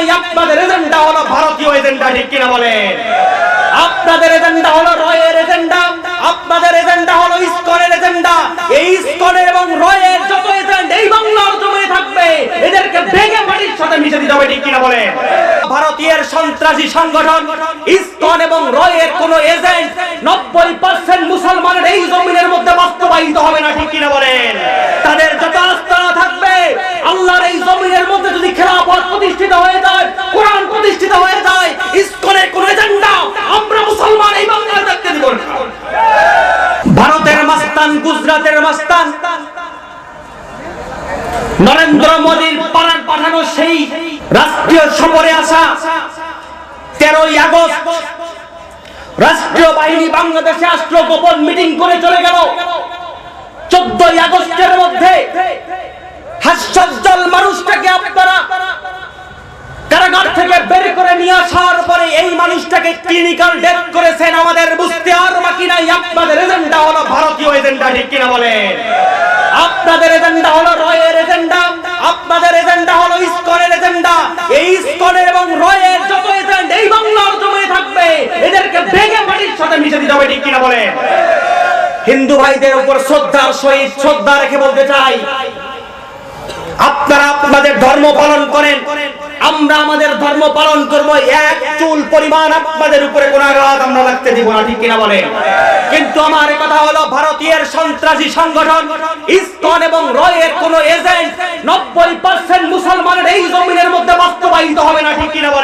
Agenda ভারতীয় agenda agenda agenda agenda agenda. এই ইসকনের এবং রয়ের যত এজেন্ট এই বাংলার জমিনে থাকবে, এদেরকে ভেঙে মাটির সাথে মিশে দিতে হবে, ঠিক কিনা বলেন? ভারতীয় সন্ত্রাসী সংগঠন, ইসকন এবং রয়ের কোন এজেন্ট নব্বই পার্সেন্ট মাস্তান, গুজরাটের মাস্তান। নরেন্দ্র মোদীর পাড়ার পাঠানো সেই রাষ্ট্রীয় সফরে আসা তেরোই আগস্ট রাষ্ট্রীয় বাহিনী বাংলাদেশে আসলো গোপন মিটিং করে চলে গেল। চোদ্দই আগস্টের মধ্যে হাস্যজ্জ্বল মানুষটাকে আপনারা কারাগার থেকে বের করে নিয়ে আসার পরে এই মানুষটাকে ক্লিনিক্যাল ডেথ করেছেন আমাদের বুঝতে আর বাকি নাই। আপনাদের এজেন্ডা হলো ভারতীয় এজেন্ডা ঠিক কিনা বলেন? আপনাদের এজেন্ডা হলো রয়ের এজেন্ডা, আপনাদের এজেন্ডা হলো ইসকনের এজেন্ডা। এই ইসকনের এবং রয়ের যত এজেন্ট এই বাংলার জমিনে থাকবে, এদেরকে ভেঙে মাটির সাথে মিশে দিতে হবে ঠিক কিনা বলেন? হিন্দু ভাইদের উপর শ্রদ্ধার সহিত শ্রদ্ধা রেখে বলতে চাই, আপনারা আপনাদের ধর্ম পালন করেন, আমরা আমাদের পরিমাণ আপনাদের উপরে কোন আঘাত আমরা লাগতে দিব না, ঠিক কিনা বলেন? কিন্তু আমার কথা হলো ভারতীয় সন্ত্রাসী সংগঠন, ইসকন এবং রয়ের কোন এজেন্ট নব্বই পার্সেন্ট মুসলমানের এই জমিনের মধ্যে বাস্তবায়িত হবে না, ঠিক কিনা বলেন?